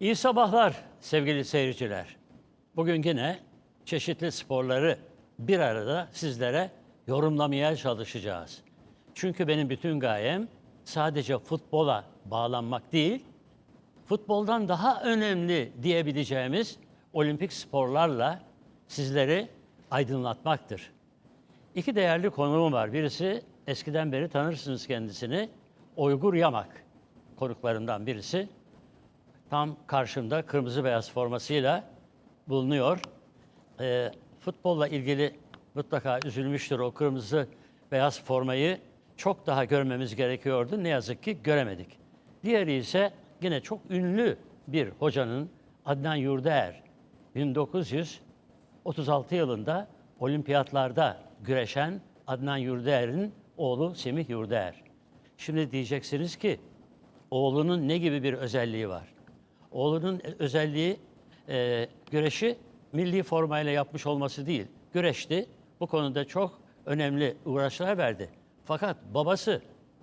İyi sabahlar sevgili seyirciler. Bugün yine çeşitli sporları bir arada sizlere yorumlamaya çalışacağız. Çünkü benim bütün gayem sadece futbola bağlanmak değil, futboldan daha önemli diyebileceğimiz olimpik sporlarla sizleri aydınlatmaktır. İki değerli konuğum var. Birisi eskiden beri tanırsınız kendisini. Oygur Yamak konuklarından birisi. Tam karşımda kırmızı beyaz formasıyla bulunuyor. Ee, futbolla ilgili mutlaka üzülmüştür o kırmızı beyaz formayı çok daha görmemiz gerekiyordu. Ne yazık ki göremedik. Diğeri ise yine çok ünlü bir hocanın Adnan Yurdaer 1936 yılında olimpiyatlarda güreşen Adnan Yurdaer'in oğlu Semih Yurdaer. Şimdi diyeceksiniz ki oğlunun ne gibi bir özelliği var? Oğlunun özelliği e, güreşi milli formayla yapmış olması değil. Güreşti. Bu konuda çok önemli uğraşlar verdi. Fakat babası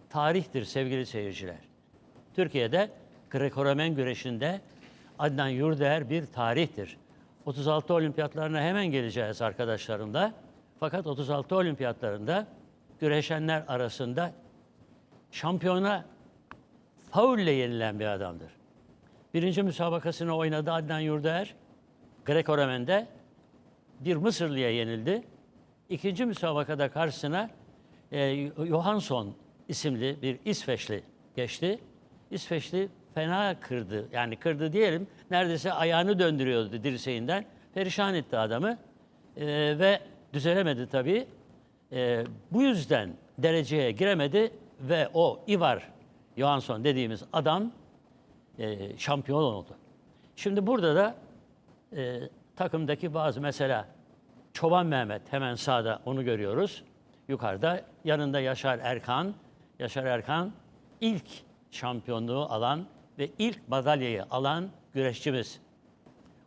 tarihtir sevgili seyirciler. Türkiye'de Greco-Romen güreşinde Adnan Yurdaer bir tarihtir. 36 olimpiyatlarına hemen geleceğiz arkadaşlarımla. Fakat 36 olimpiyatlarında güreşenler arasında şampiyona faulle yenilen bir adamdır. Birinci müsabakasını oynadı Adnan Yurdaer. Greco-Romen'de bir Mısırlı'ya yenildi. İkinci müsabakada karşısına e, Johansson isimli bir İsveçli geçti. İsveçli fena kırdı. Yani kırdı diyelim. Neredeyse ayağını döndürüyordu dirseğinden. Perişan etti adamı. E, ve düzelemedi tabii. E, bu yüzden dereceye giremedi ve o Ivar Johansson dediğimiz adam e, şampiyon oldu. Şimdi burada da e, takımdaki bazı mesela Çoban Mehmet hemen sağda onu görüyoruz. Yukarıda yanında Yaşar Erkan. Yaşar Erkan ilk şampiyonluğu alan ve ilk madalyayı alan güreşçimiz.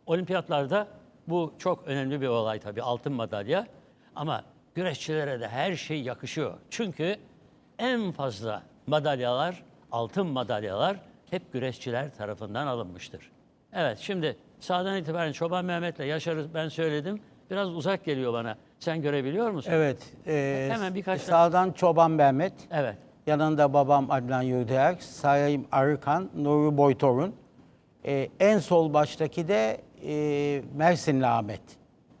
Olimpiyatlarda bu çok önemli bir olay tabii altın madalya. Ama güreşçilere de her şey yakışıyor. Çünkü en fazla madalyalar, altın madalyalar hep güreşçiler tarafından alınmıştır. Evet şimdi sağdan itibaren Çoban Mehmet'le Yaşar'ı ben söyledim. Biraz uzak geliyor bana. Sen görebiliyor musun? Evet. e, Hemen birkaç Sağdan Çoban Mehmet. Evet. Yanında babam Adnan Yurdaer, Sayım Arıkan, Nuri Boytorun. E, en sol baştaki de e, Mersinli Ahmet.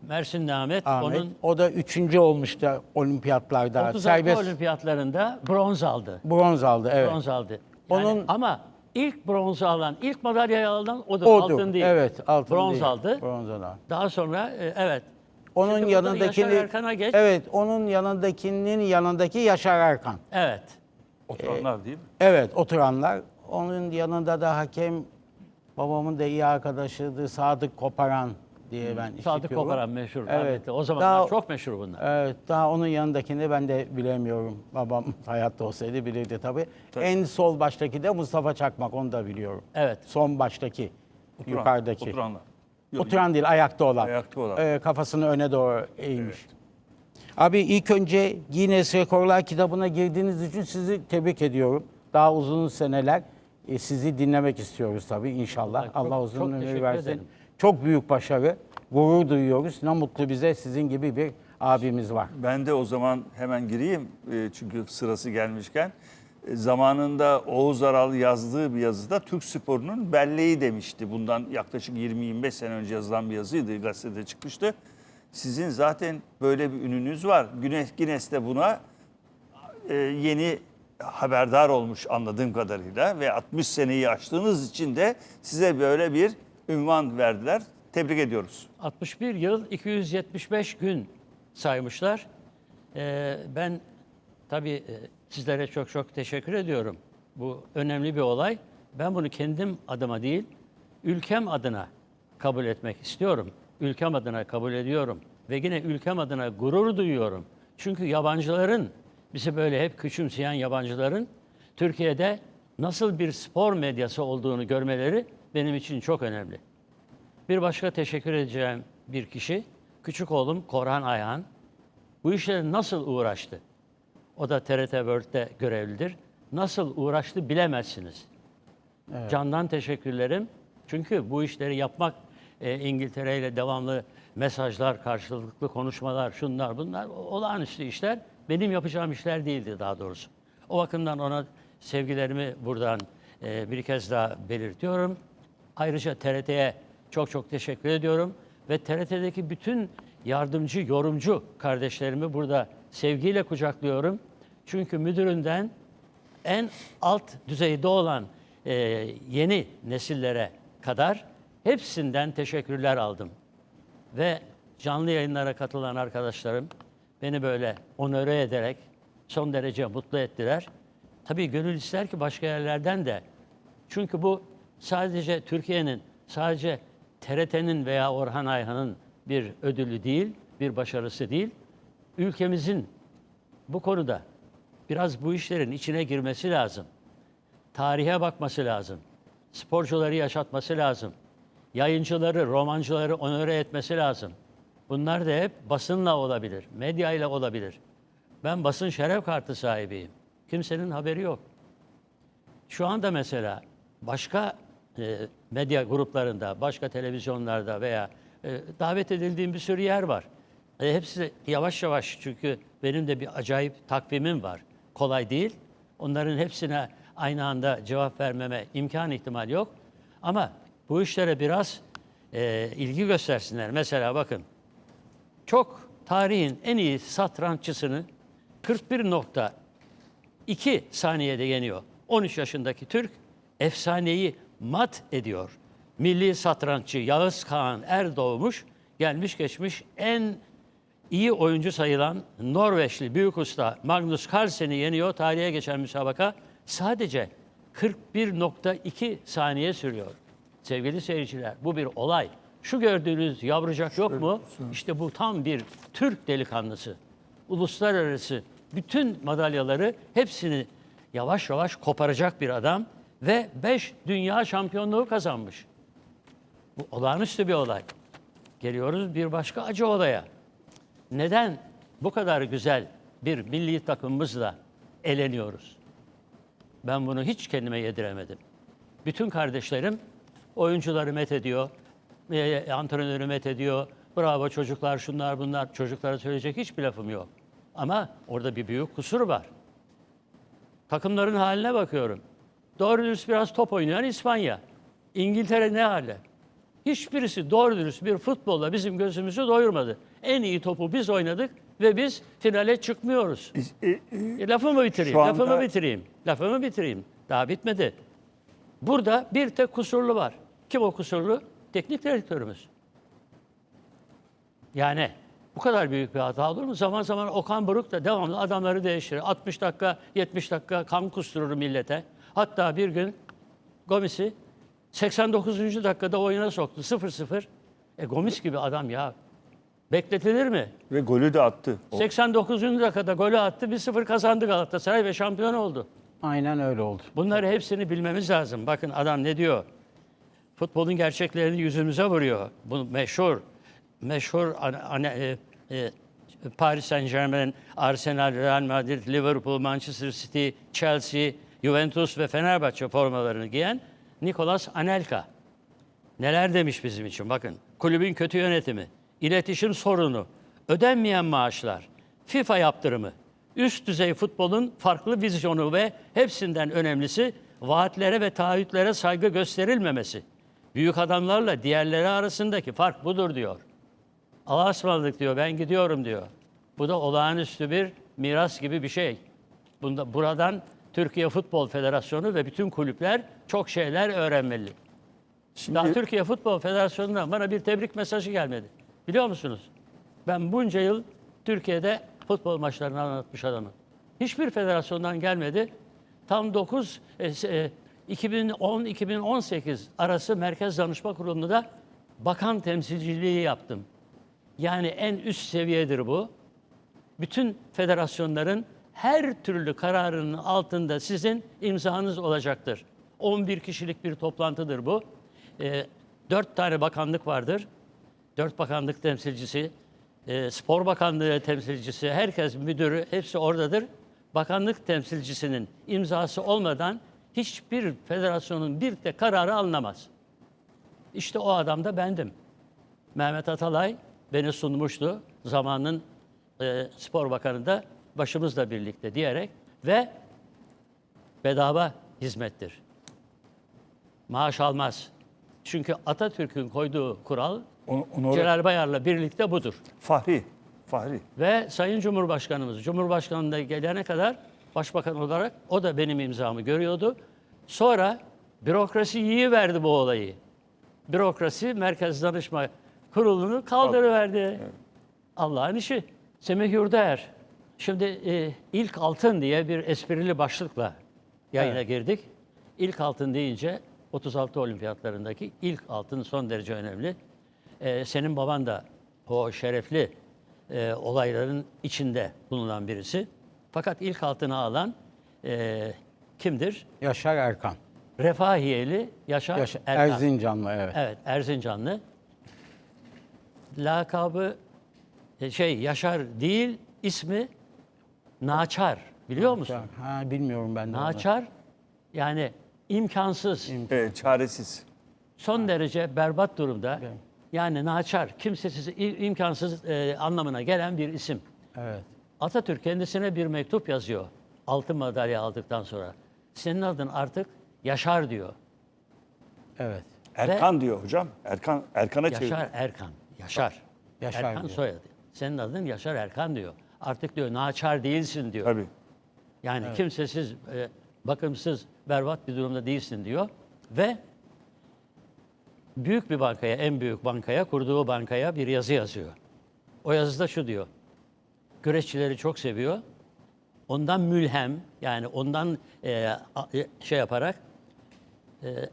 Mersin'de Ahmet, Ahmet. onun O da üçüncü olmuştu olimpiyatlarda. 36 Serbest olimpiyatlarında bronz aldı. bronz aldı. Evet. Bronz aldı. Yani Onun- ama ilk bronzu alan, ilk madalyayı alan odur. Odur. Altın değil. Evet, altın Bronz değil. aldı. Bronz aldı. Daha sonra e, evet. Onun Şimdi yanındakini Yaşar Erkan'a geç. Evet, onun yanındakinin yanındaki Yaşar Erkan. Evet. Oturanlar değil mi? Evet, oturanlar. Onun yanında da hakem babamın da iyi arkadaşıydı Sadık Koparan diye ben Sadık işitiyorum. Koparan meşhur. Evet. rahmetli. O zamanlar Daha- çok meşhur bunlar. Evet, daha onun yanındakini ben de bilemiyorum. Babam hayatta olsaydı bilirdi tabii. En sol baştaki de Mustafa Çakmak, onu da biliyorum. Evet. Son baştaki, Oturan- yukarıdaki. Oturanlar. Yok, Oturan değil, ayakta olan. Ayakta olan. Ee, kafasını öne doğru eğmiş. Abi ilk önce Guinness Rekorlar kitabına girdiğiniz için sizi tebrik ediyorum. Daha uzun seneler e, sizi dinlemek istiyoruz tabii inşallah. Çok- Allah uzun ömür versin. ederim. Çok büyük başarı. Gurur duyuyoruz. Ne mutlu bize sizin gibi bir abimiz var. Ben de o zaman hemen gireyim e, çünkü sırası gelmişken. E, Zamanında Oğuz Aral yazdığı bir yazıda Türk sporunun belleği demişti. Bundan yaklaşık 20-25 sene önce yazılan bir yazıydı. Gazetede çıkmıştı. Sizin zaten böyle bir ününüz var. Güneş Guinness de buna e, yeni haberdar olmuş anladığım kadarıyla ve 60 seneyi aştığınız için de size böyle bir ünvan verdiler. Tebrik ediyoruz. 61 yıl 275 gün saymışlar. Ee, ben tabii e, sizlere çok çok teşekkür ediyorum. Bu önemli bir olay. Ben bunu kendim adıma değil, ülkem adına kabul etmek istiyorum. Ülkem adına kabul ediyorum. Ve yine ülkem adına gurur duyuyorum. Çünkü yabancıların, bizi böyle hep küçümseyen yabancıların Türkiye'de nasıl bir spor medyası olduğunu görmeleri benim için çok önemli. Bir başka teşekkür edeceğim bir kişi, küçük oğlum Korhan Ayhan. Bu işle nasıl uğraştı? O da TRT World'de görevlidir. Nasıl uğraştı bilemezsiniz. Candan teşekkürlerim. Çünkü bu işleri yapmak e, İngiltere ile devamlı mesajlar, karşılıklı konuşmalar, şunlar bunlar olağanüstü işler. Benim yapacağım işler değildi daha doğrusu. O bakımdan ona sevgilerimi buradan e, bir kez daha belirtiyorum. Ayrıca TRT'ye çok çok teşekkür ediyorum ve TRT'deki bütün yardımcı, yorumcu kardeşlerimi burada sevgiyle kucaklıyorum. Çünkü müdüründen en alt düzeyde olan e, yeni nesillere kadar hepsinden teşekkürler aldım. Ve canlı yayınlara katılan arkadaşlarım beni böyle onore ederek son derece mutlu ettiler. Tabii gönül ister ki başka yerlerden de. Çünkü bu sadece Türkiye'nin, sadece TRT'nin veya Orhan Ayhan'ın bir ödülü değil, bir başarısı değil. Ülkemizin bu konuda biraz bu işlerin içine girmesi lazım. Tarihe bakması lazım. Sporcuları yaşatması lazım. Yayıncıları, romancıları onore etmesi lazım. Bunlar da hep basınla olabilir, medya ile olabilir. Ben basın şeref kartı sahibiyim. Kimsenin haberi yok. Şu anda mesela başka e, medya gruplarında, başka televizyonlarda veya e, davet edildiğim bir sürü yer var. E, hepsi yavaş yavaş çünkü benim de bir acayip takvimim var. Kolay değil. Onların hepsine aynı anda cevap vermeme imkan ihtimal yok. Ama bu işlere biraz e, ilgi göstersinler. Mesela bakın çok tarihin en iyi satranççısını 41.2 saniyede yeniyor. 13 yaşındaki Türk efsaneyi mat ediyor. Milli satranççı Yağız Kağan Erdoğmuş gelmiş geçmiş en iyi oyuncu sayılan Norveçli büyük usta Magnus Carlsen'i yeniyor. Tarihe geçen müsabaka sadece 41.2 saniye sürüyor. Sevgili seyirciler bu bir olay. Şu gördüğünüz yavrucak yok mu? İşte bu tam bir Türk delikanlısı. Uluslararası bütün madalyaları hepsini yavaş yavaş koparacak bir adam ve 5 dünya şampiyonluğu kazanmış. Bu olağanüstü bir olay. Geliyoruz bir başka acı olaya. Neden bu kadar güzel bir milli takımımızla eleniyoruz? Ben bunu hiç kendime yediremedim. Bütün kardeşlerim oyuncuları met ediyor, e, antrenörü met ediyor. Bravo çocuklar şunlar bunlar. Çocuklara söyleyecek hiçbir lafım yok. Ama orada bir büyük kusur var. Takımların haline bakıyorum. Doğru dürüst biraz top oynayan İspanya. İngiltere ne hale? Hiçbirisi doğru dürüst bir futbolla bizim gözümüzü doyurmadı. En iyi topu biz oynadık ve biz finale çıkmıyoruz. E, e, E, lafımı bitireyim, anda- lafımı bitireyim, lafımı bitireyim. Daha bitmedi. Burada bir tek kusurlu var. Kim o kusurlu? Teknik direktörümüz. Yani bu kadar büyük bir hata olur mu? Zaman zaman Okan Buruk da devamlı adamları değiştirir. 60 dakika, 70 dakika kan kusturur millete. Hatta bir gün Gomis'i 89. dakikada oyuna soktu. 0-0. E Gomis gibi adam ya. Bekletilir mi? ve golü de attı. O- 89. dakikada golü attı. 1-0 kazandı Galatasaray ve şampiyon oldu. Aynen öyle oldu. Bunları hepsini bilmemiz lazım. Bakın adam ne diyor? Futbolun gerçeklerini yüzümüze vuruyor. Bu meşhur, meşhur ana- ana- e, e, Paris Saint Germain, Arsenal, Real Madrid, Liverpool, Manchester City, Chelsea, Juventus ve Fenerbahçe formalarını giyen Nicolas Anelka. Neler demiş bizim için bakın. Kulübün kötü yönetimi, iletişim sorunu, ödenmeyen maaşlar, FIFA yaptırımı, üst düzey futbolun farklı vizyonu ve hepsinden önemlisi vaatlere ve taahhütlere saygı gösterilmemesi. Büyük adamlarla diğerleri arasındaki fark budur diyor. Allah'a ısmarladık diyor, ben gidiyorum diyor. Bu da olağanüstü bir miras gibi bir şey. Bunda, buradan Türkiye Futbol Federasyonu ve bütün kulüpler çok şeyler öğrenmeli. Şimdi Daha Türkiye Futbol Federasyonu'ndan bana bir tebrik mesajı gelmedi. Biliyor musunuz? Ben bunca yıl Türkiye'de futbol maçlarını anlatmış adamım. Hiçbir federasyondan gelmedi. Tam 9 e, e, 2010-2018 arası Merkez Danışma Kurulu'nda bakan temsilciliği yaptım. Yani en üst seviyedir bu. Bütün federasyonların her türlü kararının altında sizin imzanız olacaktır. 11 kişilik bir toplantıdır bu. E, 4 tane bakanlık vardır. 4 bakanlık temsilcisi, e, spor bakanlığı temsilcisi, herkes müdürü hepsi oradadır. Bakanlık temsilcisinin imzası olmadan hiçbir federasyonun bir de kararı alınamaz. İşte o adam da bendim. Mehmet Atalay beni sunmuştu. Zamanın e, spor bakanı da başımızla birlikte diyerek ve bedava hizmettir. Maaş almaz. Çünkü Atatürk'ün koyduğu kural Onu, onu Celal Bayar'la birlikte budur. Fahri. Fahri. Ve Sayın Cumhurbaşkanımız, Cumhurbaşkanlığı gelene kadar başbakan olarak o da benim imzamı görüyordu. Sonra bürokrasi yiyiverdi bu olayı. Bürokrasi Merkez Danışma Kurulu'nu kaldırıverdi. Allah'ın işi. Semih Yurdaer. Şimdi e, ilk altın diye bir esprili başlıkla yayına girdik. İlk altın deyince 36 olimpiyatlarındaki ilk altın son derece önemli. E, senin baban da o şerefli e, olayların içinde bulunan birisi. Fakat ilk altını alan e, kimdir? Yaşar Erkan. Refahiyeli Yaşar, Yaşar Erkan. Erzincanlı evet. Evet, Erzincanlı. Lakabı e, şey Yaşar değil, ismi Naçar. Biliyor musun? Ha bilmiyorum ben de. onu. Naçar yani imkansız, Evet, çaresiz. son derece berbat durumda. Evet. Yani naçar, kimsesiz, i- imkansız e, anlamına gelen bir isim. Evet. Atatürk kendisine bir mektup yazıyor. Altın madalya aldıktan sonra. Senin adın artık Yaşar diyor. Evet. Erkan diyor hocam. Erkan Erkan'a çevir. Yaşar Erkan. Yaşar. Yaşar Erkan diyor. soyadı. Senin adın Yaşar Erkan diyor. Artık diyor naçar değilsin diyor. Tabii. Yani kimsesiz, e, bakımsız, berbat bir durumda değilsin diyor. Ve büyük bir bankaya, en büyük bankaya, kurduğu bankaya bir yazı yazıyor. O yazıda şu diyor. Güreşçileri çok seviyor. Ondan mülhem, yani ondan e, e, şey yaparak e,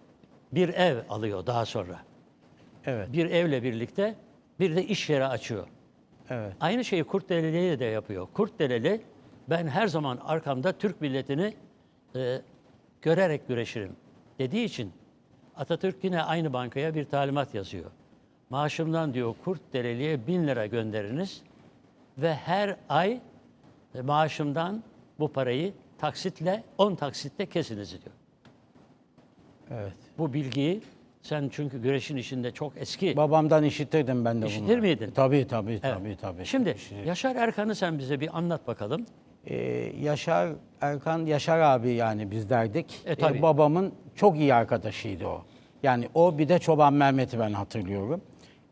bir ev alıyor daha sonra. Evet. Bir evle birlikte bir de iş yeri açıyor. Evet. Aynı şeyi Kurtdeleli de yapıyor. Kurtdeleli ben her zaman arkamda Türk milletini e, görerek güreşirim dediği için Atatürk yine aynı bankaya bir talimat yazıyor. Maaşımdan diyor Kurtdeleli'ye bin lira gönderiniz ve her ay e, maaşımdan bu parayı taksitle 10 taksitle kesiniz diyor. Evet. Bu bilgiyi sen çünkü güreşin içinde çok eski Babamdan işitirdim ben de bunu. İşitir miydin? Tabii tabii Evet. tabii tabii. Şimdi İşitir. Yaşar Erkan'ı sen bize bir anlat bakalım. Ee, Yaşar Erkan, Yaşar abi yani biz derdik. E, tabii. Ee, babamın çok iyi arkadaşıydı o. Yani o bir de Çoban Mehmet'i ben hatırlıyorum.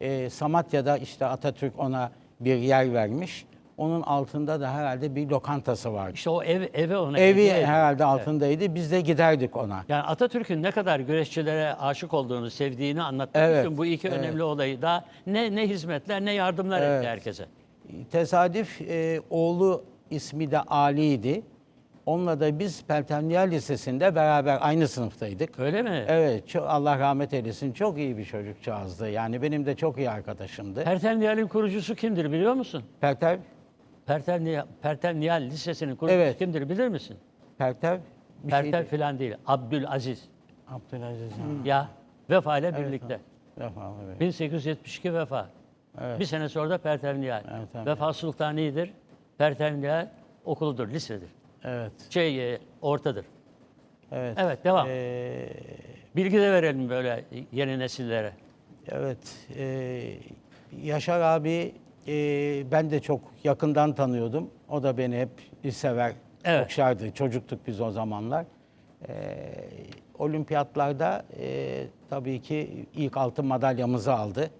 Ee, Samatya'da işte Atatürk ona bir yer vermiş. Onun altında da herhalde bir lokantası vardı. İşte o ev eve ona Evi hediye edildi. herhalde altındaydı. Biz de giderdik ona. Yani Atatürk'ün ne kadar güreşçilere aşık olduğunu, sevdiğini anlatmak Evet, için bu iki evet. önemli olayı da ne ne hizmetler ne yardımlar Evet. etti herkese. Tesadüf e, oğlu ismi de Ali'ydi. Onunla da biz Peltemniyel Lisesi'nde beraber aynı sınıftaydık. Öyle mi? Evet, çok, Allah rahmet eylesin. Çok iyi bir çocukcağızdı. Yani benim de çok iyi arkadaşımdı. Pertel Nihal'in kurucusu kimdir biliyor musun? Pertev, Pertel Pertel Nihal Lisesi'nin kurucusu Evet. kimdir bilir misin? Pertev bir Pertel şeydi. filan değil. Abdülaziz. Abdülaziz. ha. Ya Vefa ile birlikte. Vefa, evet. 1872 Vefa. Bir sene sonra da Pertel Nihal. Evet, evet. Vefa Sultani'dir. Pertel Nihal okuludur, lisedir. Evet. Şey, e, ortadır. Evet. Evet, devam. Ee, Bilgi de verelim böyle yeni nesillere. Evet, e, Yaşar abi e, ben de çok yakından tanıyordum. O da beni hep sever, Evet. okşardı. Çocuktuk biz o zamanlar. E, olimpiyatlarda e, tabii ki ilk altın madalyamızı aldı.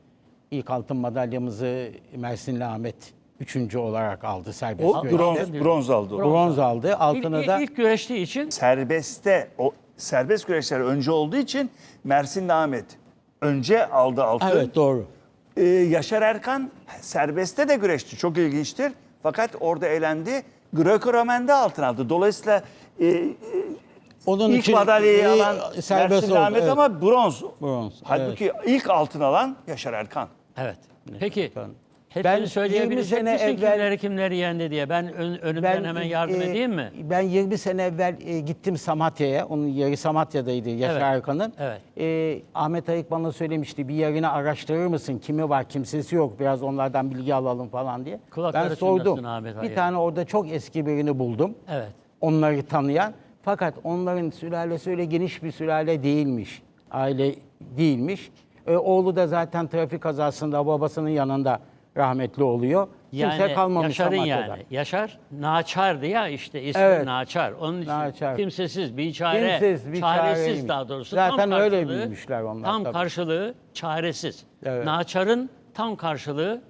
İlk altın madalyamızı Mersinli Ahmet üçüncü olarak aldı serbest O güreşte. bronz, bronz aldı. Bronz aldı. Altını İlk, da ilk güreştiği için Serbestte o serbest güreşler önce olduğu için Mersin Ahmet önce aldı altın. Evet doğru. Ee, Yaşar Erkan serbestte de güreşti. Çok ilginçtir. Fakat orada elendi. Greco-Romen'de altın aldı. Dolayısıyla e, Onun ilk için madalyayı e, alan serbest Mersin oldu, Ahmet evet. ama bronz. Bronz, Halbuki ilk altın alan Yaşar Erkan. Evet. Peki. Ben- Hepsini Ben 20 söyleyebilecek sene misin evvel- kimleri kimleri yendi diye? Ben ön- önümden hemen yardım e, edeyim mi? Ben 20 sene evvel e, gittim Samatya'ya. Onun yeri Samatya'daydı Yaşar Evet, Erkan'ın. evet. E, Ahmet Ayık bana söylemişti bir yerini araştırır mısın? Kimi var, kimsesi yok. Biraz onlardan bilgi alalım falan diye. Kulakları ben sordum. Ahmet bir tane orada çok eski birini buldum. Evet. Onları tanıyan. Fakat onların sülalesi öyle geniş bir sülale değilmiş. Aile değilmiş. E, oğlu da zaten trafik kazasında babasının yanında rahmetli oluyor. Kimse Yani kalmamış Yaşar'ın Amatya'da. yani. Yaşar Naçar'dı ya işte ismi Evet. Naçar. Onun için Naçar. kimsesiz, biçare, Kimsesiz, biçareymiş. çaresiz daha doğrusu. Zaten tam öyle karşılığı- bilmişler onlar, Tam tabii. karşılığı çaresiz. Evet. Naçar'ın tam karşılığı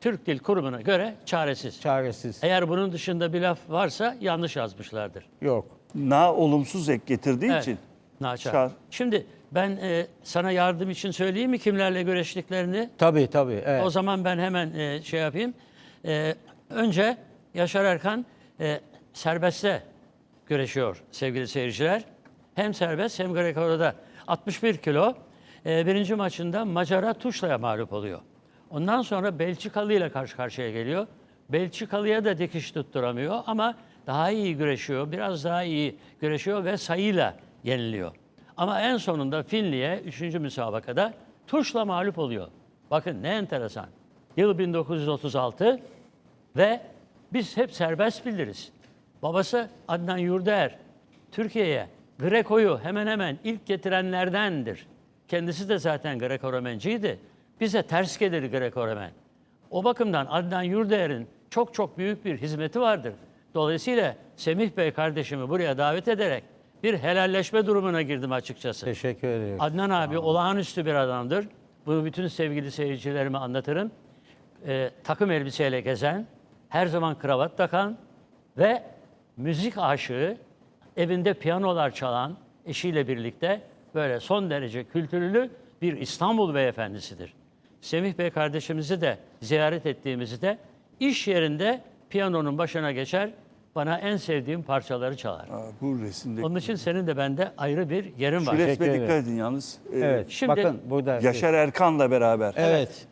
Türk Dil Kurumu'na göre çaresiz. Çaresiz. Eğer bunun dışında bir laf varsa yanlış yazmışlardır. Yok. Na olumsuz ek getirdiği Evet, için. Naçar. Çar. Şimdi ben e, sana yardım için söyleyeyim mi kimlerle görüştüklerini? Tabii tabii. Evet. O zaman ben hemen e, şey yapayım. E, önce Yaşar Erkan e, serbestte güreşiyor sevgili seyirciler. Hem serbest hem Greco'da 61 kilo. E, birinci maçında Macar'a Tuşla'ya mağlup oluyor. Ondan sonra Belçikalı ile karşı karşıya geliyor. Belçikalı'ya da dikiş tutturamıyor ama daha iyi güreşiyor. Biraz daha iyi güreşiyor ve sayıyla yeniliyor. Ama en sonunda Finli'ye 3. müsabakada Tuşla mağlup oluyor. Bakın ne enteresan. Yıl 1936 ve biz hep serbest biliriz. Babası Adnan Yurdaer Türkiye'ye Greco'yu hemen hemen ilk getirenlerdendir. Kendisi de zaten Greco-Romenciydi. Bize ters gelir Greco-Romen. O bakımdan Adnan Yurdaer'in çok çok büyük bir hizmeti vardır. Dolayısıyla Semih Bey kardeşimi buraya davet ederek bir helalleşme durumuna girdim açıkçası. Teşekkür ederim. Adnan abi olağanüstü bir adamdır. Bunu bütün sevgili seyircilerime anlatırım. Ee, takım elbiseyle gezen, her zaman kravat takan ve müzik aşığı, evinde piyanolar çalan eşiyle birlikte böyle son derece kültürlü bir İstanbul beyefendisidir. Semih Bey kardeşimizi de ziyaret ettiğimizde iş yerinde piyanonun başına geçer, bana en sevdiğim parçaları çalar. Aa, bu resimde. Onun için senin de bende ayrı bir yerin Şu var. resme Teşekkür dikkat edin yalnız. Ee, Evet. Şimdi- Bakın burada. Yaşar Erkan'la beraber. Evet.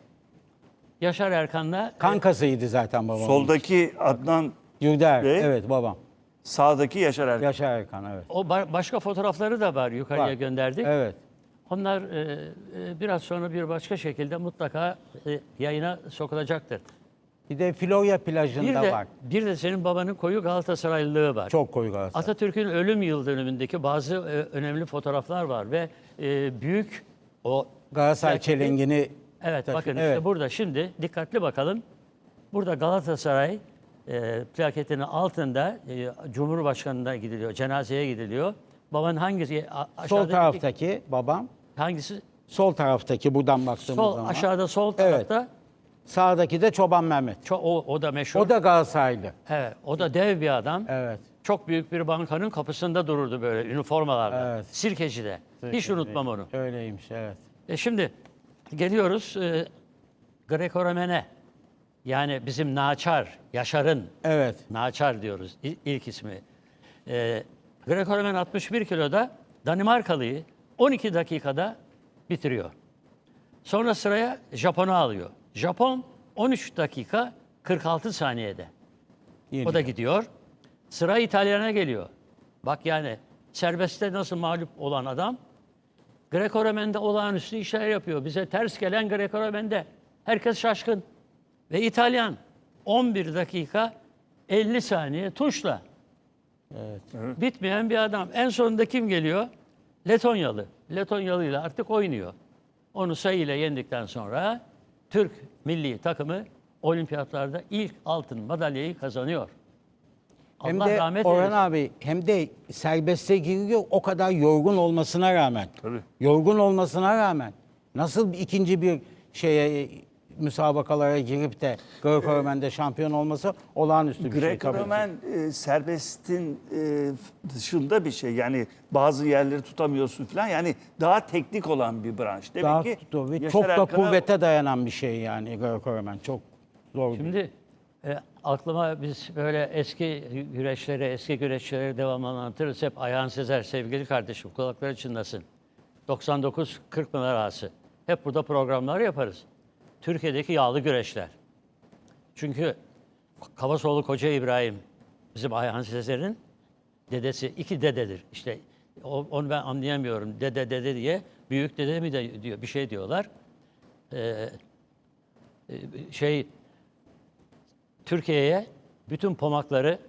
Yaşar Erkan'la Kankasıydı zaten babam. Soldaki Adnan, Yurder. Ve- Evet babam. sağdaki Yaşar Erkan. Yaşar Erkan evet. o ba- başka fotoğrafları da var yukarıya Var. gönderdik. Evet. Onlar e, e, biraz sonra bir başka şekilde mutlaka e, yayına sokulacaktır. Bir de Florya Bir plajında de var. bir de senin babanın koyu Galatasaraylılığı var. Çok koyu Galatasaray. Atatürk'ün ölüm yıl dönümündeki bazı e, önemli fotoğraflar var ve e, büyük o Galatasaray plaketi- çelengini Evet taşı- bakın evet. işte burada şimdi dikkatli bakalım. Burada Galatasaray e, plaketinin altında e, Cumhurbaşkanı'na gidiliyor, cenazeye gidiliyor. Babanın hangisi? a- Sol taraftaki babam. Hangisi? Sol taraftaki buradan baktığımız Sol zaman. aşağıda sol Evet. Sağdaki de Çoban Mehmet. Çok, o, o da meşhur. O da Galatasaraylı. evet, o da dev bir adam. Evet. Çok büyük bir bankanın kapısında dururdu böyle üniformalarla. Evet. Sirkeci'de. Hiç unutmam onu. Öyleymiş evet. E şimdi geliyoruz e, Greco-Romen'e. Yani bizim Naçar, Yaşar'ın Evet. Naçar diyoruz il- ilk ismi. E, Greco-Romen 61 kiloda Danimarkalıyı 12 dakikada bitiriyor. Sonra sıraya Japon'u alıyor. Japon 13 dakika 46 saniyede. Yeni. O da gidiyor. Sıra İtalyan'a geliyor. Bak yani serbestte nasıl mağlup olan adam Greco-Romen'de olağanüstü işler yapıyor. Bize ters gelen Greco-Romen'de. Herkes şaşkın. Ve İtalyan 11 dakika 50 saniye tuşla. Bitmeyen bir adam. En sonunda kim geliyor? Letonyalı. Letonyalı ile artık oynuyor. Onu sayıyla yendikten sonra Türk milli takımı olimpiyatlarda ilk altın madalyayı kazanıyor. Hem Allah de rahmet Orhan eylesin. abi hem de serbeste giriyor o kadar yorgun olmasına rağmen. Tabii. Yorgun olmasına rağmen nasıl ikinci bir şeye müsabakalara girip de Greco-Romen'de şampiyon olması olağanüstü bir şey tabii. ki. Greco-Romen e, serbestin e, dışında bir şey. Yani bazı yerleri tutamıyorsun falan. Yani daha teknik olan bir branş. Demek Daha ki tabii, Yaşar çok da Erkan'a- kuvvete dayanan bir şey yani Greco-Romen. Çok zor bir Şimdi e, aklıma biz böyle eski güreşleri, eski güreşleri devamlı anlatırız. Hep Ayhan Sezer sevgili kardeşim kulakları çınlasın. 99-40 mil arası. Hep burada programlar yaparız. Türkiye'deki yağlı güreşler. Çünkü Kavasoğlu Koca İbrahim bizim Ayhan Sezer'in dedesi iki dededir. İşte onu ben anlayamıyorum. Dede dede diye büyük dede mi de diyor bir şey diyorlar. Ee, e, şey Türkiye'ye bütün pomakları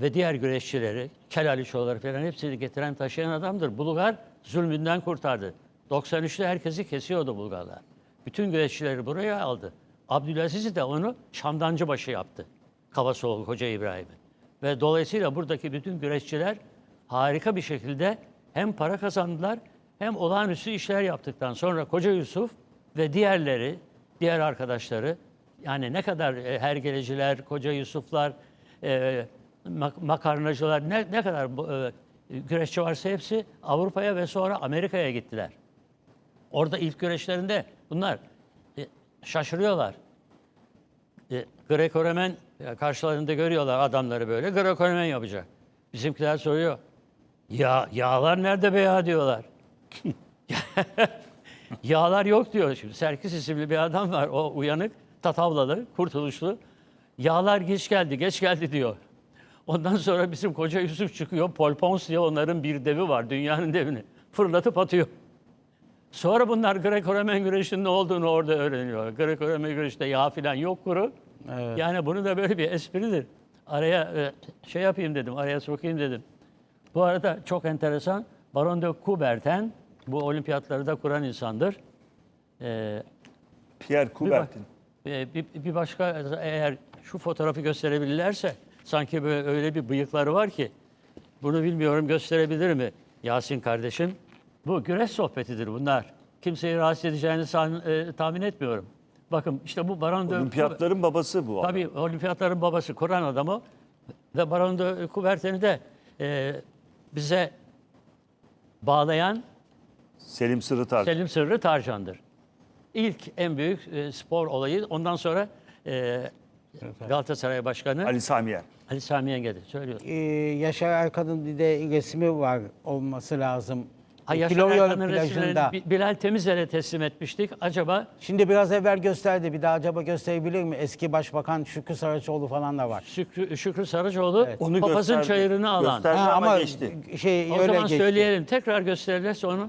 ve diğer güreşçileri, Kelaliçoğulları falan hepsini getiren taşıyan adamdır. Bulgar zulmünden kurtardı. 93'te herkesi kesiyordu Bulgarlar. Bütün güreşçileri buraya aldı. Abdülaziz de onu Şamdancı başı yaptı. Kavasoğlu Hoca İbrahim'i. Ve dolayısıyla buradaki bütün güreşçiler harika bir şekilde hem para kazandılar hem olağanüstü işler yaptıktan sonra Koca Yusuf ve diğerleri, diğer arkadaşları yani ne kadar e, hergeleciler, Koca Yusuflar, e, mak- makarnacılar ne, ne kadar e, güreşçi varsa hepsi Avrupa'ya ve sonra Amerika'ya gittiler. Orada ilk güreşlerinde bunlar e, şaşırıyorlar. E, Greco-Romen karşılarında görüyorlar adamları böyle. Greco-Romen yapacak. Bizimkiler soruyor. Ya yağlar nerede be ya diyorlar. Yağlar yok diyor şimdi. Serkis isimli bir adam var. O uyanık, tatavlalı, kurtuluşlu. Yağlar geç geldi, geç geldi diyor. Ondan sonra bizim koca Yusuf çıkıyor. Pol Pons diye onların bir devi var. Dünyanın devini. Fırlatıp atıyor. Sonra bunlar Greco-Romen güreşinin ne olduğunu orada öğreniyor. Greco-Romen güreşte yağ falan yok kuru. Yani bunu da böyle bir espridir. Araya e, şey yapayım dedim, araya sokayım dedim. Bu arada çok enteresan. Baron de Coubertin bu olimpiyatları da kuran insandır. Ee, Pierre bir, bak- Coubertin. e, bir, bir başka eğer şu fotoğrafı gösterebilirlerse sanki böyle öyle bir bıyıkları var ki bunu bilmiyorum gösterebilir mi Yasin kardeşim? Bu güreş sohbetidir bunlar. Kimseyi rahatsız edeceğini e, tahmin etmiyorum. Bakın işte bu Baron de Olimpiyatların babası bu. adam. Tabii olimpiyatların babası Kur'an adamı ve Baron de Coubertin'i de e, bize bağlayan Selim Sırıtar. Selim Sırrı Tarcan'dır. İlk en büyük e, spor olayı. Ondan sonra e, Galatasaray Başkanı Ali, Ali Samiyen. Sami Yenge'dir. Söylüyor. Ee, Yaşar Erkan'ın bir de resmi var olması lazım. Ha, Yaşar Florya Erkan'ın resimlerini plajında. Bi- Bilal Temizler'e teslim etmiştik. Acaba Şimdi biraz evvel gösterdi. Bir daha acaba gösterebilir mi? Eski Başbakan Şükrü Saraçoğlu falan da var. Şükrü, Şükrü Saracoğlu Onu papazın gösterdi. çayırını alan. Gösterdi Ha, ama, ama geçti. şey O öyle zaman geçti. söyleyelim. Tekrar gösterirlerse onu.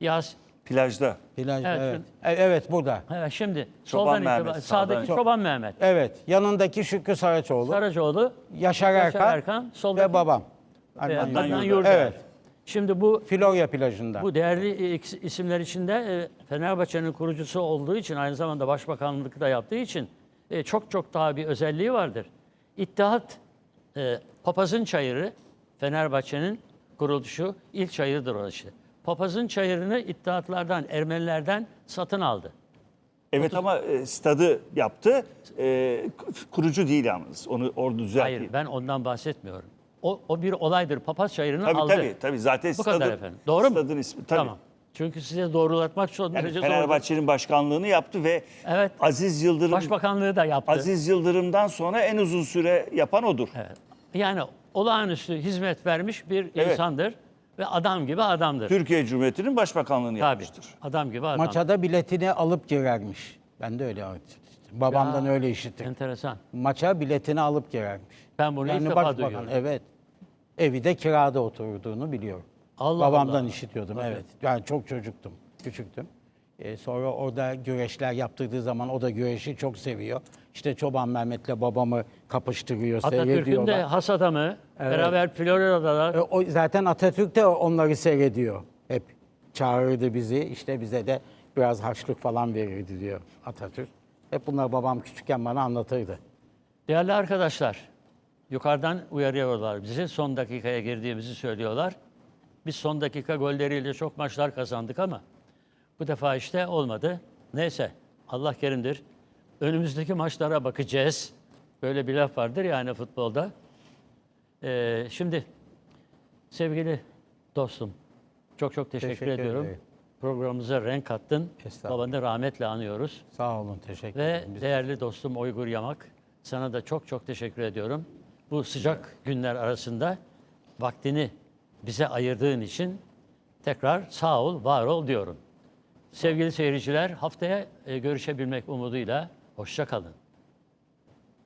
Yas. Plajda. Plaj, Evet, evet. E- evet burada. Evet, şimdi Çoban soldan Mehmet, itibaren sağdaki Çoban Mehmet. Evet. Yanındaki Şükrü Saraçoğlu. Saracoğlu, Yaşar Yaşar Erkan, Erkan, soldaki- ve babam. Adnan Adnan. Yurdaer. Evet. Şimdi bu Florya plajında. Bu değerli is- isimler içinde e, Fenerbahçe'nin kurucusu olduğu için aynı zamanda başbakanlık da yaptığı için e, çok çok daha bir özelliği vardır. İttihat e, Papazın Çayırı Fenerbahçe'nin kuruluşu ilk çayırıdır orası. Papazın Çayırı'nı İttihatlardan, Ermenilerden satın aldı. Evet ama e, stadı yaptı. E, kurucu değil yalnız. Onu orada düzelteyim. Hayır ben ondan bahsetmiyorum. O, o bir olaydır. Papaz Çayırı'nı Tabii aldı. tabii tabii zaten Bu stadın, kadar efendim. Doğru mu? stadın ismi tabii. Tamam. Çünkü size doğrulatmak son Yani derece zordur. Fenerbahçe'nin başkanlığını yaptı ve Evet. Aziz Yıldırım Başbakanlığı da yaptı. Aziz Yıldırım'dan sonra en uzun süre yapan odur. Evet. Yani olağanüstü hizmet vermiş bir Evet. insandır ve adam gibi adamdır. Türkiye Cumhuriyeti'nin başbakanlığını Tabii. yapmıştır. Adam gibi adam. Maça da biletini alıp girermiş. Ben de öyle babamdan Ya, öyle işittim. Enteresan. Maça biletini alıp girermiş. Ben bunu ilk defa başbakan duyuyorum. evet. Evi de kirada oturduğunu biliyorum. Allah Babamdan Allah. işitiyordum evet. Yani çok çocuktum, küçüktüm. Ee, sonra orada güreşler yaptırdığı zaman o da güreşi çok seviyor. İşte Çoban Mehmet'le babamı kapıştırıyor, Atatürk'ün de seyrediyorlar. has adamı. Beraber Florida'da E, o, zaten Atatürk de onları seyrediyor. Hep çağırırdı bizi. İşte bize de biraz harçlık falan verirdi diyor Atatürk. Hep bunları babam küçükken bana anlatırdı. Değerli arkadaşlar, yukarıdan uyarıyorlar bizi. Son dakikaya girdiğimizi söylüyorlar. Biz son dakika golleriyle çok maçlar kazandık ama bu defa işte olmadı. Neyse, Allah kerimdir. Önümüzdeki maçlara bakacağız. Böyle bir laf vardır yani futbolda. Ee, şimdi sevgili dostum, çok çok teşekkür, Teşekkür ediyorum. ederim. Programımıza renk kattın. Babanı rahmetle anıyoruz. Sağ olun, teşekkür Ve ederim. Biz- değerli dostum Oygur Yamak, sana da çok çok teşekkür ediyorum. Bu sıcak günler arasında vaktini bize ayırdığın için tekrar sağ ol, var ol diyorum. Sevgili seyirciler, haftaya e, görüşebilmek umuduyla hoşça kalın.